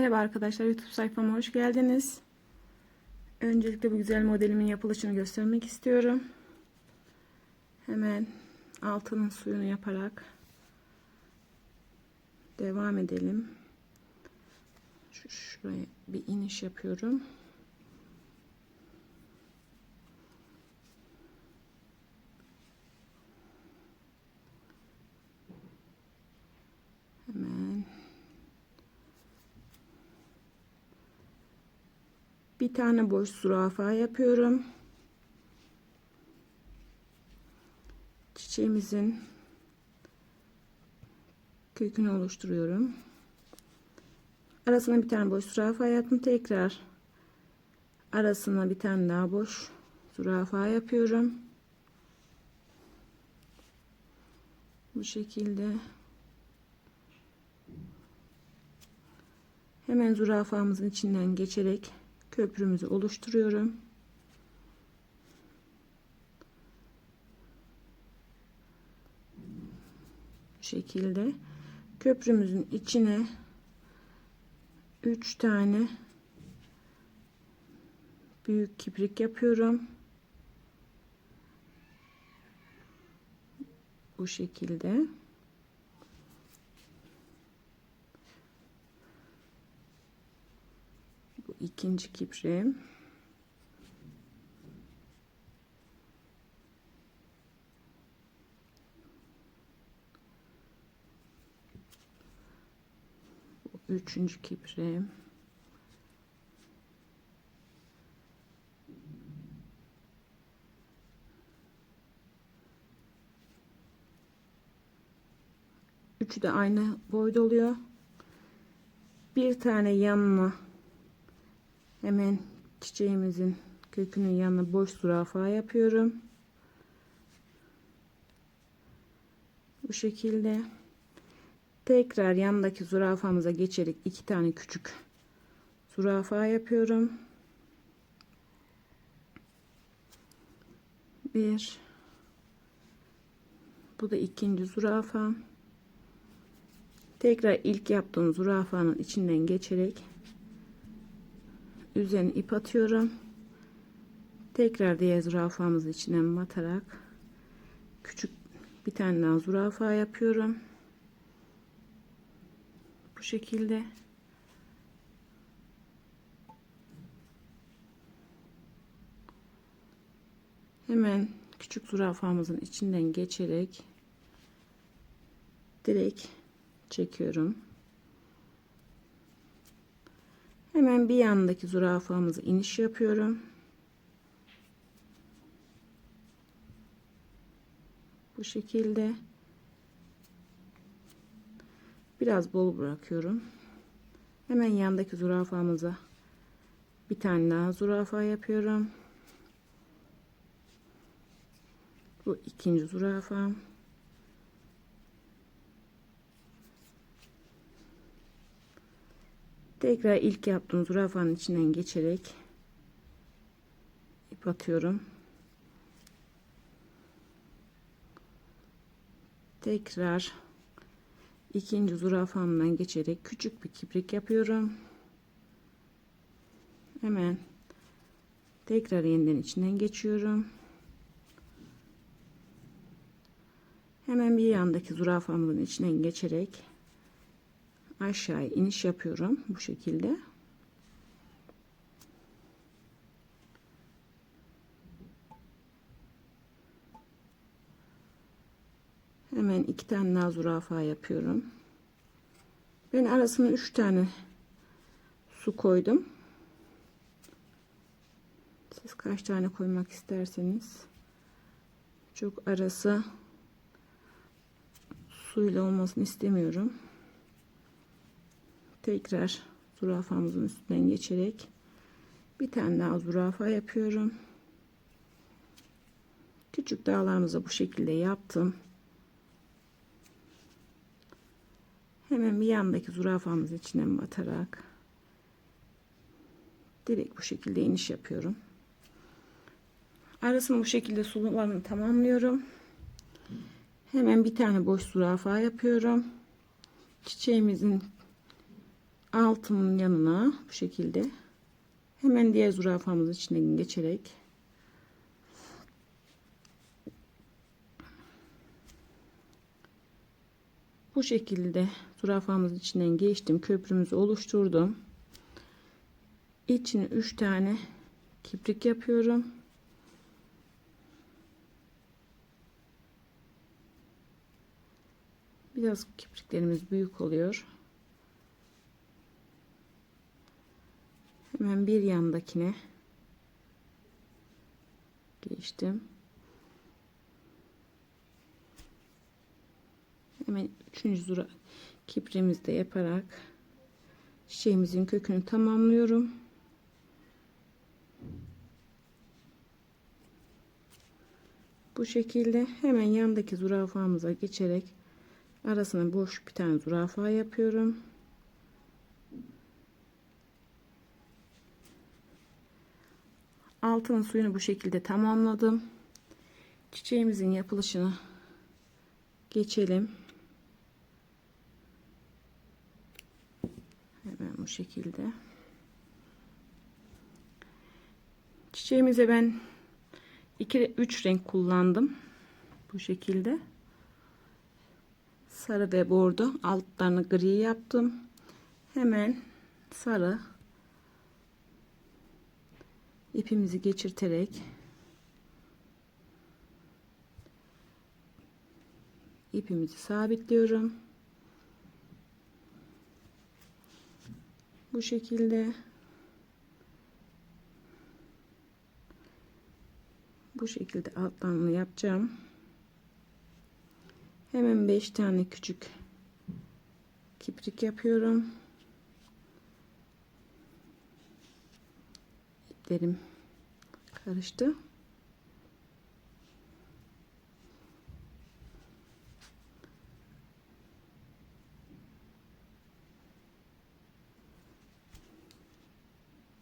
Merhaba arkadaşlar YouTube sayfama hoş geldiniz. Öncelikle bu güzel modelimin yapılışını göstermek istiyorum. Hemen altının suyunu yaparak devam edelim. Şu şuraya bir iniş yapıyorum. Hemen bir tane boş zürafa yapıyorum. Çiçeğimizin kökünü oluşturuyorum. Arasına bir tane boş zürafa yaptım. Tekrar arasına bir tane daha boş zürafa yapıyorum. Bu şekilde hemen zürafamızın içinden geçerek köprümüzü oluşturuyorum. Bu şekilde köprümüzün içine 3 tane büyük kibrik yapıyorum. Bu şekilde. Bu ikinci kibrim. Bu üçüncü kibrim. Üçü de aynı boyda oluyor. Bir tane yanına hemen çiçeğimizin kökünün yanına boş zürafa yapıyorum. Bu şekilde tekrar yandaki zürafamıza geçerek iki tane küçük zürafa yapıyorum. Bir bu da ikinci zürafam. Tekrar ilk yaptığım zürafanın içinden geçerek üzerine ip atıyorum. Tekrar diğer zürafamızı içinden batarak küçük bir tane daha zürafa yapıyorum. Bu şekilde hemen küçük zürafamızın içinden geçerek direkt çekiyorum. Hemen bir yandaki zürafamızı iniş yapıyorum. Bu şekilde biraz bol bırakıyorum. Hemen yandaki zürafamıza bir tane daha zürafa yapıyorum. Bu ikinci zürafam. Tekrar ilk yaptığım zürafanın içinden geçerek ip atıyorum. Tekrar ikinci zürafamdan geçerek küçük bir kibrik yapıyorum. Hemen tekrar yeniden içinden geçiyorum. Hemen bir yandaki zürafamın içinden geçerek aşağıya iniş yapıyorum bu şekilde. Hemen iki tane daha zürafa yapıyorum. Ben arasına üç tane su koydum. Siz kaç tane koymak isterseniz çok arası suyla olmasını istemiyorum tekrar zürafamızın üstünden geçerek bir tane daha zürafa yapıyorum. Küçük dağlarımızı bu şekilde yaptım. Hemen bir yandaki zürafamızın içinden batarak direkt bu şekilde iniş yapıyorum. Arasını bu şekilde sulularını tamamlıyorum. Hemen bir tane boş zürafa yapıyorum. Çiçeğimizin altının yanına bu şekilde hemen diğer zürafamızın içinden geçerek bu şekilde zürafamızın içinden geçtim köprümüzü oluşturdum. İçine 3 tane kiprik yapıyorum. Biraz kipriklerimiz büyük oluyor hemen bir yandakine geçtim. Hemen üçüncü zura kipremizi de yaparak çiçeğimizin kökünü tamamlıyorum. Bu şekilde hemen yandaki zürafamıza geçerek arasına boş bir tane zürafa yapıyorum altının suyunu bu şekilde tamamladım. Çiçeğimizin yapılışını geçelim. Hemen bu şekilde. Çiçeğimize ben 2 3 renk kullandım bu şekilde. Sarı ve bordo. Altlarını gri yaptım. Hemen sarı ipimizi geçirterek ipimizi sabitliyorum. Bu şekilde bu şekilde altlarını yapacağım. Hemen 5 tane küçük kiprik yapıyorum. İplerim karıştı.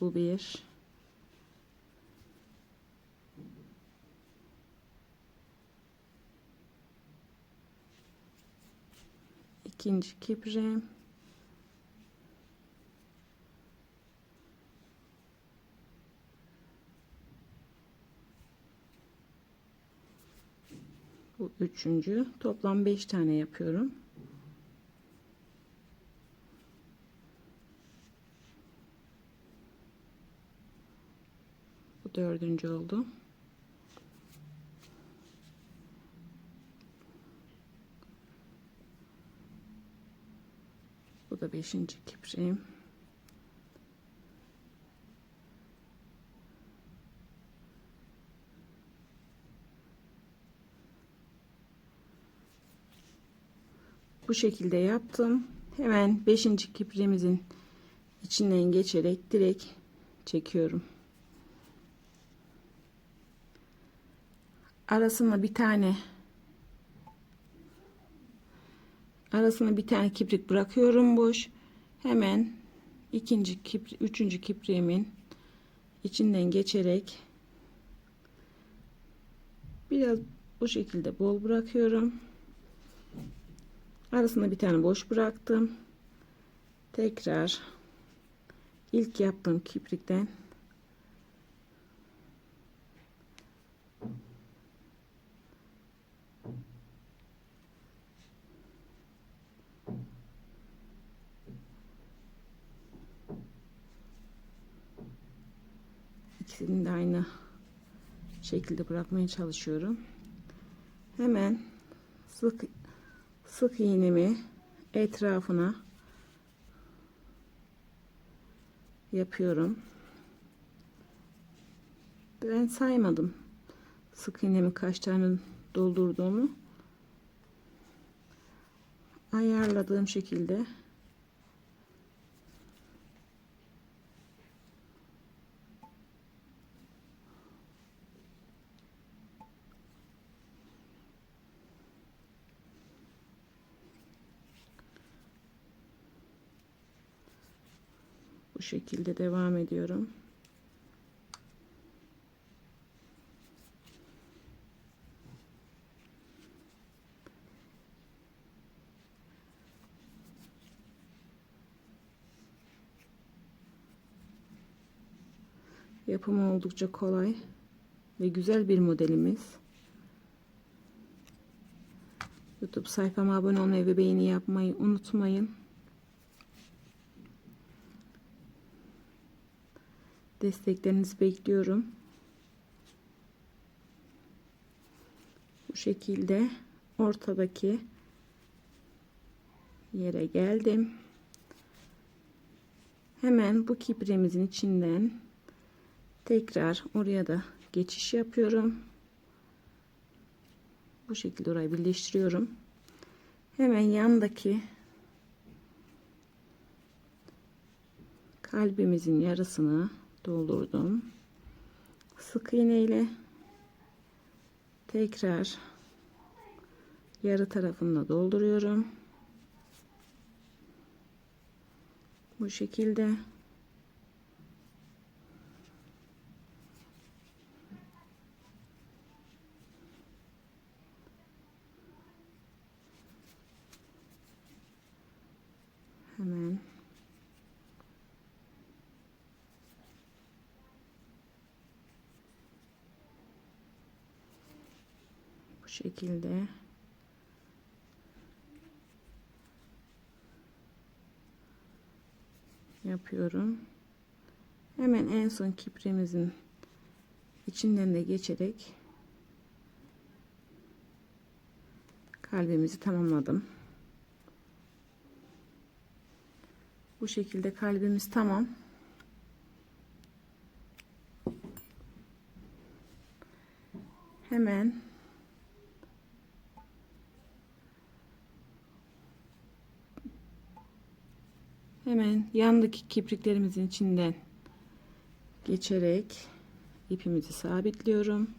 Bu bir. İkinci kiprem. Üçüncü. Toplam beş tane yapıyorum. Bu dördüncü oldu. Bu da beşinci kipreyim. Bu şekilde yaptım. Hemen 5. kipremizin içinden geçerek direkt çekiyorum. Arasına bir tane arasına bir tane kiprik bırakıyorum boş. Hemen ikinci kipri, üçüncü kipriğimin içinden geçerek biraz bu şekilde bol bırakıyorum. Arasında bir tane boş bıraktım. Tekrar ilk yaptığım kiprikten ikisini de aynı şekilde bırakmaya çalışıyorum. Hemen sık sık iğnemi etrafına yapıyorum. Ben saymadım sık iğnemi kaç tane doldurduğumu ayarladığım şekilde şekilde devam ediyorum. Yapımı oldukça kolay ve güzel bir modelimiz. YouTube sayfama abone olmayı ve beğeni yapmayı unutmayın. Desteklerinizi bekliyorum. Bu şekilde ortadaki yere geldim. Hemen bu kipremizin içinden tekrar oraya da geçiş yapıyorum. Bu şekilde orayı birleştiriyorum. Hemen yandaki kalbimizin yarısını doldurdum. Sık iğne ile tekrar yarı tarafını da dolduruyorum. Bu şekilde hemen bu şekilde yapıyorum. Hemen en son kipremizin içinden de geçerek kalbimizi tamamladım. Bu şekilde kalbimiz tamam. Hemen hemen yandaki kipriklerimizin içinden geçerek ipimizi sabitliyorum.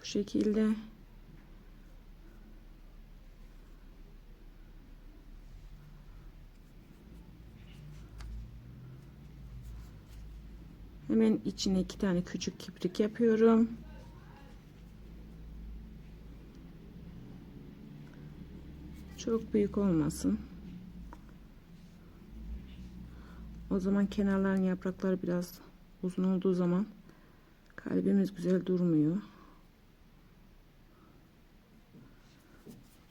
Bu şekilde Hemen içine iki tane küçük kiprik yapıyorum. Çok büyük olmasın. O zaman kenarların yaprakları biraz uzun olduğu zaman kalbimiz güzel durmuyor.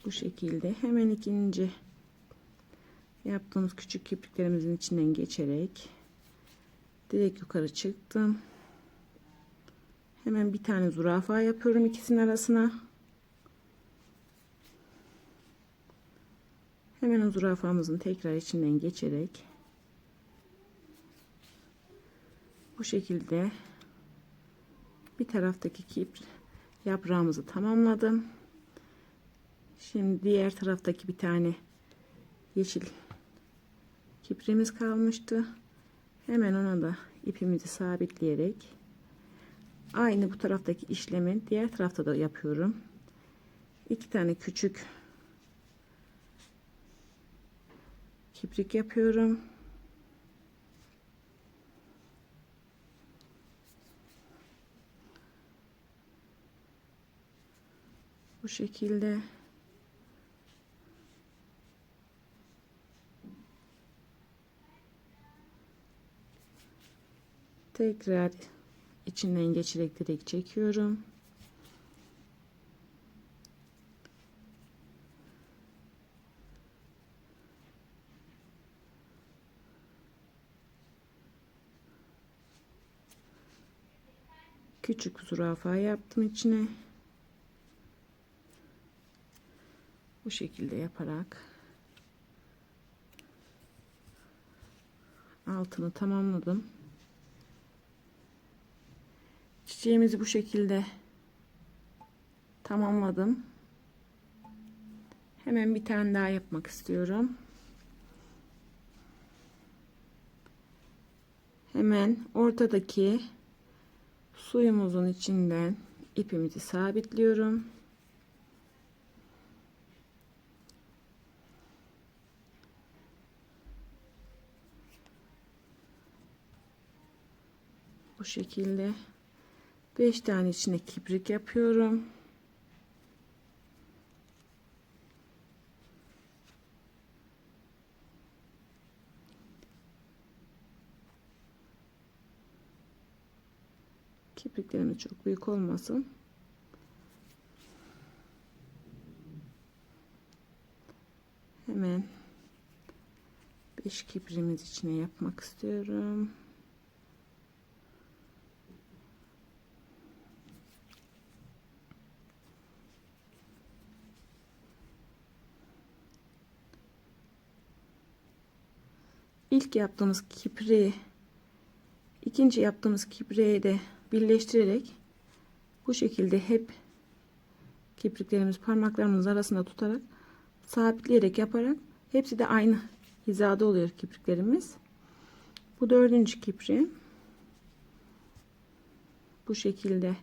Bu şekilde hemen ikinci yaptığımız küçük kipriklerimizin içinden geçerek direkt yukarı çıktım. Hemen bir tane zürafa yapıyorum ikisinin arasına. Hemen o zürafamızın tekrar içinden geçerek bu şekilde bir taraftaki kip yaprağımızı tamamladım. Şimdi diğer taraftaki bir tane yeşil kiprimiz kalmıştı. Hemen ona da ipimizi sabitleyerek aynı bu taraftaki işlemi diğer tarafta da yapıyorum. İki tane küçük kiprik yapıyorum. Şekilde tekrar içinden geçerek direkt çekiyorum. Küçük zürafa yaptım içine. Bu şekilde yaparak altını tamamladım. Çiçeğimizi bu şekilde tamamladım. Hemen bir tane daha yapmak istiyorum. Hemen ortadaki suyumuzun içinden ipimizi sabitliyorum. Bu şekilde 5 tane içine kibrik yapıyorum. Kipriklerimiz çok büyük olmasın. Hemen 5 kiprimiz içine yapmak istiyorum. İlk yaptığımız kipriği ikinci yaptığımız kipriği de birleştirerek bu şekilde hep kipriklerimiz parmaklarımız arasında tutarak sabitleyerek yaparak hepsi de aynı hizada oluyor kipriklerimiz. Bu dördüncü kipriğim. Bu şekilde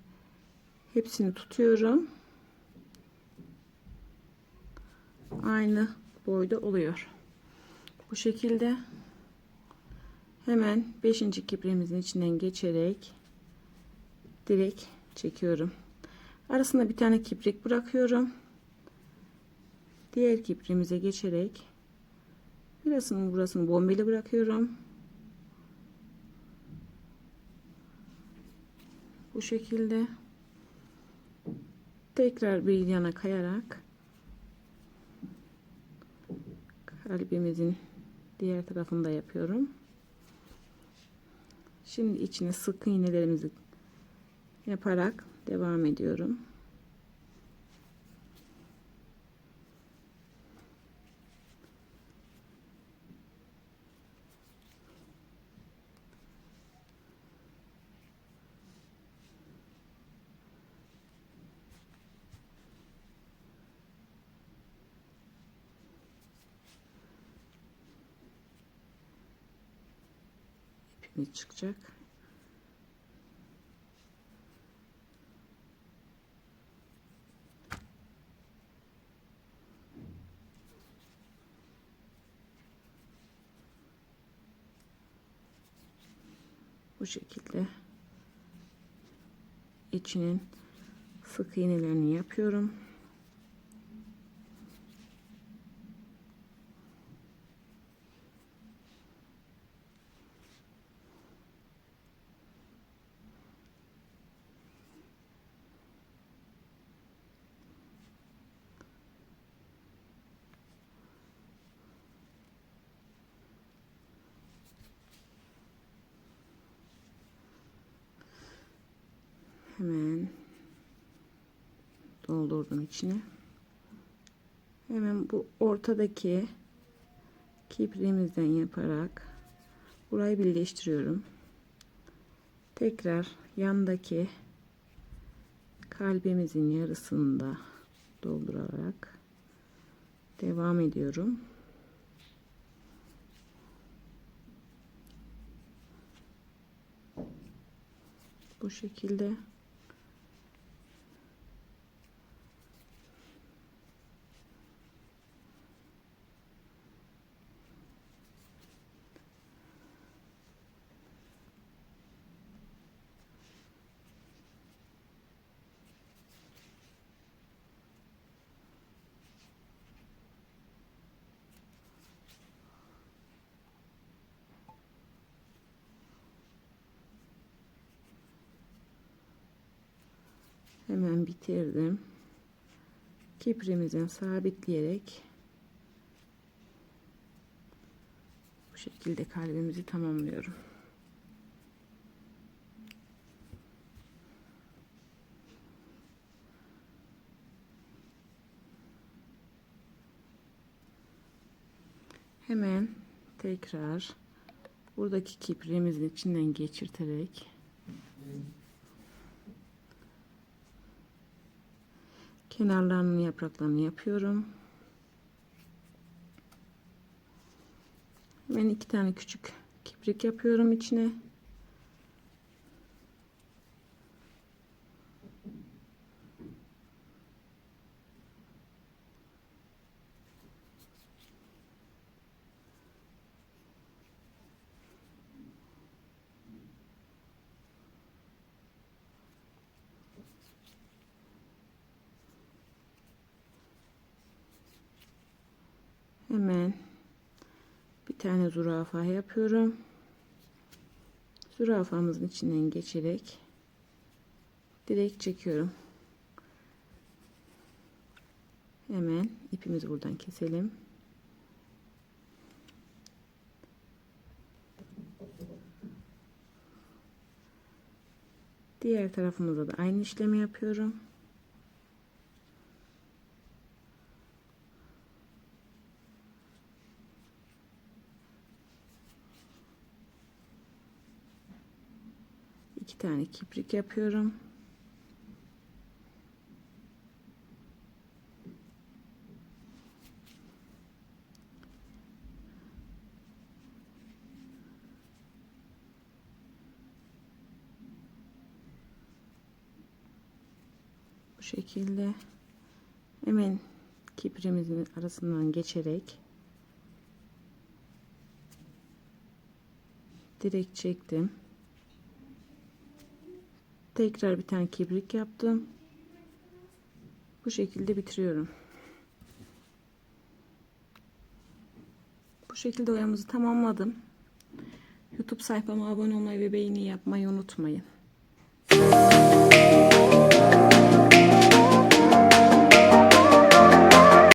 hepsini tutuyorum. Aynı boyda oluyor. Bu şekilde hemen 5. kipriğimizin içinden geçerek direkt çekiyorum. Arasında bir tane kiprik bırakıyorum. Diğer kipriğimize geçerek Burasını burasını bombeli bırakıyorum. Bu şekilde tekrar bir yana kayarak kalbimizin diğer tarafında yapıyorum. Şimdi içine sık iğnelerimizi yaparak devam ediyorum. İpimiz çıkacak. Bu şekilde içinin sık iğnelerini yapıyorum. Hemen doldurdum içine. Hemen bu ortadaki kipriğimizden yaparak burayı birleştiriyorum. Tekrar yandaki kalbimizin yarısında doldurarak devam ediyorum. Bu şekilde hemen bitirdim. Kipremizden sabitleyerek bu şekilde kalbimizi tamamlıyorum. Hemen tekrar buradaki kipriğimizin içinden geçirterek kenarlarının yapraklarını yapıyorum. Ben iki tane küçük kiprik yapıyorum içine. hemen bir tane zürafa yapıyorum. Zürafamızın içinden geçerek direkt çekiyorum. Hemen ipimizi buradan keselim. Diğer tarafımıza da aynı işlemi yapıyorum. İki tane kiprik yapıyorum. Bu şekilde hemen kipriğimizin arasından geçerek direkt çektim. Tekrar bir tane kibrik yaptım. Bu şekilde bitiriyorum. Bu şekilde oyamızı tamamladım. YouTube sayfama abone olmayı ve beğeni yapmayı unutmayın.